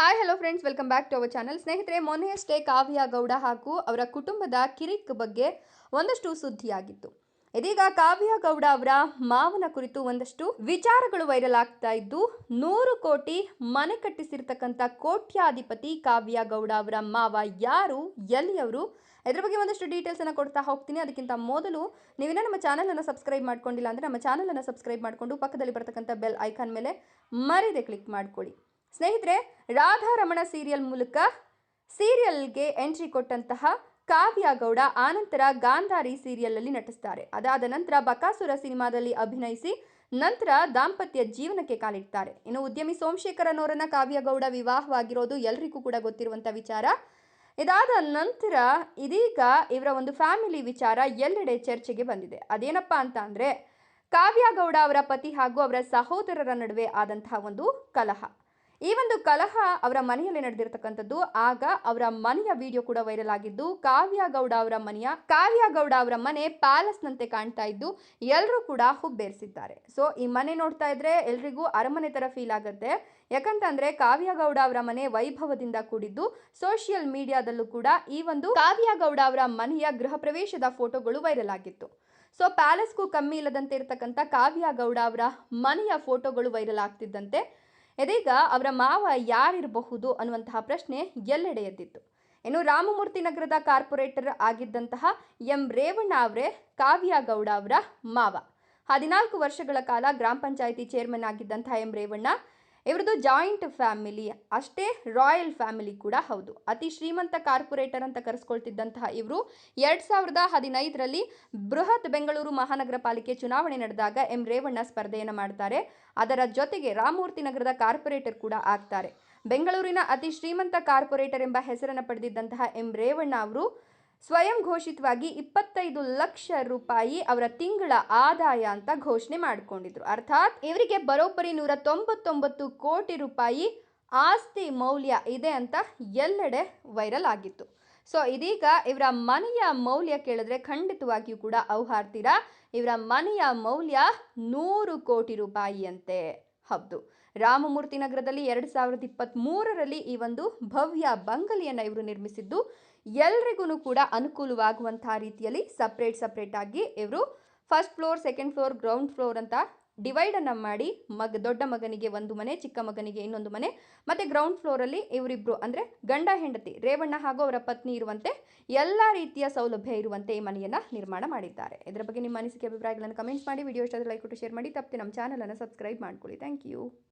Hi hello friends welcome back to our channel ಸ್ನೇಹಿತರೆ ಮೊನ್ನೆಯಷ್ಟೇ ಕಾವ್ಯ ಗೌಡ ಹಾಗೂ ಅವರ ಕುಟುಂಬದ ಕಿರಿಕ್ ಬಗ್ಗೆ ಒಂದಷ್ಟು ಸುದ್ದಿಯಾಗಿತ್ತು. ಇದೀಗ ಕಾವ್ಯ ಗೌಡ ಅವರ ಮಾವನ ಕುರಿತು ಒಂದಷ್ಟು ವಿಚಾರಗಳು ವೈರಲ್ ಆಗ್ತಾ ಇದ್ದು, ನೂರು ಕೋಟಿ ಮನೆ ಕಟ್ಟಿಸಿರ್ತಕ್ಕಂಥ ಕೋಟ್ಯಾಧಿಪತಿ ಕಾವ್ಯ ಗೌಡ ಅವರ ಮಾವ ಯಾರು, ಎಲ್ಲಿಯವರು? ಇದ್ರ ಬಗ್ಗೆ ಒಂದಷ್ಟು ಡೀಟೇಲ್ಸ್ ಅನ್ನು ಕೊಡ್ತಾ ಹೋಗ್ತೀನಿ. ಅದಕ್ಕಿಂತ ಮೊದಲು ನೀವೇನೋ ನಮ್ಮ ಚಾನಲ್ ಅನ್ನು ಸಬ್ಸ್ಕ್ರೈಬ್ ಮಾಡ್ಕೊಂಡಿಲ್ಲ ಅಂದ್ರೆ ನಮ್ಮ ಚಾನಲನ್ನು ಸಬ್ಸ್ಕ್ರೈಬ್ ಮಾಡಿಕೊಂಡು ಪಕ್ಕದಲ್ಲಿ ಬರ್ತಕ್ಕಂಥ ಬೆಲ್ ಐಕಾನ್ ಮೇಲೆ ಮರಿದೆ ಕ್ಲಿಕ್ ಮಾಡ್ಕೊಳ್ಳಿ. ಸ್ನೇಹಿತರೆ, ರಾಧಾರಮಣ ಸೀರಿಯಲ್ ಮೂಲಕ ಸೀರಿಯಲ್ಗೆ ಎಂಟ್ರಿ ಕೊಟ್ಟಂತಹ ಕಾವ್ಯ ಗೌಡ ಆನಂತರ ಗಾಂಧಾರಿ ಸೀರಿಯಲಲ್ಲಿ ನಟಿಸ್ತಾರೆ. ಅದಾದ ನಂತರ ಬಕಾಸುರ ಸಿನಿಮಾದಲ್ಲಿ ಅಭಿನಯಿಸಿ ನಂತರ ದಾಂಪತ್ಯ ಜೀವನಕ್ಕೆ ಕಾಲಿಡ್ತಾರೆ. ಇನ್ನು ಉದ್ಯಮಿ ಸೋಮಶೇಖರನವರನ್ನ ಕಾವ್ಯಗೌಡ ವಿವಾಹವಾಗಿರೋದು ಎಲ್ರಿಗೂ ಕೂಡ ಗೊತ್ತಿರುವಂಥ ವಿಚಾರ. ಇದಾದ ನಂತರ ಇದೀಗ ಇವರ ಒಂದು ಫ್ಯಾಮಿಲಿ ವಿಚಾರ ಎಲ್ಲೆಡೆ ಚರ್ಚೆಗೆ ಬಂದಿದೆ. ಅದೇನಪ್ಪ ಅಂತ ಅಂದರೆ ಕಾವ್ಯಗೌಡ ಅವರ ಪತಿ ಹಾಗೂ ಅವರ ಸಹೋದರರ ನಡುವೆ ಆದಂತಹ ಒಂದು ಕಲಹ. ಈ ಒಂದು ಕಲಹ ಅವರ ಮನೆಯಲ್ಲಿ ನಡೆದಿರತಕ್ಕಂಥದ್ದು, ಆಗ ಅವರ ಮನೆಯ ವಿಡಿಯೋ ಕೂಡ ವೈರಲ್ ಆಗಿದ್ದು ಕಾವ್ಯ ಗೌಡ ಅವರ ಮನೆಯ ಕಾವ್ಯ ಗೌಡ ಅವರ ಮನೆ ಪ್ಯಾಲೇಸ್ ನಂತೆ ಕಾಣ್ತಾ ಇದ್ದು ಎಲ್ಲರೂ ಕೂಡ ಹುಬ್ಬೇರಿಸಿದ್ದಾರೆ. ಸೊ, ಈ ಮನೆ ನೋಡ್ತಾ ಇದ್ರೆ ಎಲ್ರಿಗೂ ಅರಮನೆ ತರ ಫೀಲ್ ಆಗುತ್ತೆ. ಯಾಕಂತಂದ್ರೆ ಕಾವ್ಯ ಗೌಡ ಅವರ ಮನೆ ವೈಭವದಿಂದ ಕೂಡಿದ್ದು, ಸೋಷಿಯಲ್ ಮೀಡಿಯಾದಲ್ಲೂ ಕೂಡ ಈ ಒಂದು ಕಾವ್ಯ ಗೌಡ ಅವರ ಮನೆಯ ಗೃಹ ಪ್ರವೇಶದ ಫೋಟೋಗಳು ವೈರಲ್ ಆಗಿತ್ತು. ಸೊ, ಪ್ಯಾಲೇಸ್ಗೂ ಕಮ್ಮಿ ಇಲ್ಲದಂತೆ ಇರತಕ್ಕಂಥ ಕಾವ್ಯ ಗೌಡ ಅವರ ಮನೆಯ ಫೋಟೋಗಳು ವೈರಲ್ ಆಗ್ತಿದ್ದಂತೆ ಇದೀಗ ಅವರ ಮಾವ ಯಾರಿರಬಹುದು ಅನ್ನುವಂತಹ ಪ್ರಶ್ನೆ ಎಲ್ಲೆಡೆ ಎದ್ದಿತ್ತು. ಇನ್ನು ರಾಮಮೂರ್ತಿ ನಗರದ ಕಾರ್ಪೊರೇಟರ್ ಆಗಿದ್ದಂತಹ ಎಂ ರೇವಣ್ಣ ಅವರೇ, ಕಾವ್ಯ ಗೌಡ ಅವರ ಮಾವ. ಹದಿನಾಲ್ಕು ವರ್ಷಗಳ ಕಾಲ ಗ್ರಾಮ ಪಂಚಾಯಿತಿ ಚೇರ್ಮನ್ ಆಗಿದ್ದಂತಹ ಎಂ ರೇವಣ್ಣ ಇವರದು ಜಾಯಿಂಟ್ ಫ್ಯಾಮಿಲಿ, ಅಷ್ಟೇ ರಾಯಲ್ ಫ್ಯಾಮಿಲಿ ಕೂಡ ಹೌದು. ಅತಿ ಶ್ರೀಮಂತ ಕಾರ್ಪೊರೇಟರ್ ಅಂತ ಕರೆಸ್ಕೊಳ್ತಿದ್ದಂತಹ ಇವರು ಎರಡ್ ಸಾವಿರದ ಹದಿನೈದರಲ್ಲಿ ಬೃಹತ್ ಬೆಂಗಳೂರು ಮಹಾನಗರ ಪಾಲಿಕೆ ಚುನಾವಣೆ ನಡೆದಾಗ ಎಂ ರೇವಣ್ಣ ಸ್ಪರ್ಧೆಯನ್ನು ಮಾಡ್ತಾರೆ. ಅದರ ಜೊತೆಗೆ ರಾಮಮೂರ್ತಿ ನಗರದ ಕಾರ್ಪೊರೇಟರ್ ಕೂಡ ಆಗ್ತಾರೆ. ಬೆಂಗಳೂರಿನ ಅತಿ ಶ್ರೀಮಂತ ಕಾರ್ಪೊರೇಟರ್ ಎಂಬ ಹೆಸರನ್ನು ಪಡೆದಿದ್ದಂತಹ ಎಂ ರೇವಣ್ಣ ಅವರು ಸ್ವಯಂ ಘೋಷಿತವಾಗಿ ಇಪ್ಪತ್ತೈದು ಲಕ್ಷ ರೂಪಾಯಿ ಅವರ ತಿಂಗಳ ಆದಾಯ ಅಂತ ಘೋಷಣೆ ಮಾಡಿಕೊಂಡಿದ್ರು. ಅರ್ಥಾತ್ ಇವರಿಗೆ ಬರೋಬ್ಬರಿ ನೂರ ತೊಂಬತ್ತೊಂಬತ್ತು ಕೋಟಿ ರೂಪಾಯಿ ಆಸ್ತಿ ಮೌಲ್ಯ ಇದೆ ಅಂತ ಎಲ್ಲೆಡೆ ವೈರಲ್ ಆಗಿತ್ತು. ಸೊ, ಇದೀಗ ಇವರ ಮನೆಯ ಮೌಲ್ಯ ಕೇಳಿದ್ರೆ ಖಂಡಿತವಾಗಿಯೂ ಕೂಡ ಅವಹಾರ್ತೀರಾ? ಇವರ ಮನೆಯ ಮೌಲ್ಯ ನೂರು ಕೋಟಿ ರೂಪಾಯಿ ಹೌದು ರಾಮಮೂರ್ತಿ ನಗರದಲ್ಲಿ ಎರಡು ಸಾವಿರದ ಇಪ್ಪತ್ತ್ ಮೂರರಲ್ಲಿ ಈ ಒಂದು ಭವ್ಯ ಬಂಗಲಿಯನ್ನು ಇವರು ನಿರ್ಮಿಸಿದ್ದು. ಎಲ್ರಿಗೂ ಕೂಡ ಅನುಕೂಲವಾಗುವಂತಹ ರೀತಿಯಲ್ಲಿ ಸಪ್ರೇಟ್ ಸಪ್ರೇಟ್ ಆಗಿ ಇವರು first floor second floor ground floor ಅಂತ ಡಿವೈಡನ್ನು ಮಾಡಿ ಮಗ ದೊಡ್ಡ ಮಗನಿಗೆ ಒಂದು ಮನೆ, ಚಿಕ್ಕ ಮಗನಿಗೆ ಇನ್ನೊಂದು ಮನೆ, ಮತ್ತು ಗ್ರೌಂಡ್ ಫ್ಲೋರಲ್ಲಿ ಇವರಿಬ್ಬರು ಅಂದರೆ ಗಂಡ, ಹೆಂಡತಿ, ರೇವಣ್ಣ ಹಾಗೂ ಅವರ ಪತ್ನಿ ಇರುವಂತೆ ಎಲ್ಲ ರೀತಿಯ ಸೌಲಭ್ಯ ಇರುವಂತೆ ಈ ಮನೆಯನ್ನು ನಿರ್ಮಾಣ ಮಾಡಿದ್ದಾರೆ. ಇದರ ಬಗ್ಗೆ ನಿಮ್ಮ ಅನಿಸಿಕೆ, ಅಭಿಪ್ರಾಯಗಳನ್ನು ಕಮೆಂಟ್ಸ್ ಮಾಡಿ ವಿಡಿಯೋ ಇಷ್ಟ ಲೈಕ್ ಕೊಟ್ಟು ಶೇರ್ ಮಾಡಿ, ತಪ್ಪದೆ ನಮ್ಮ ಚಾನಲನ್ನು ಸಬ್ಸ್ಕ್ರೈಬ್ ಮಾಡ್ಕೊಳ್ಳಿ. Thank you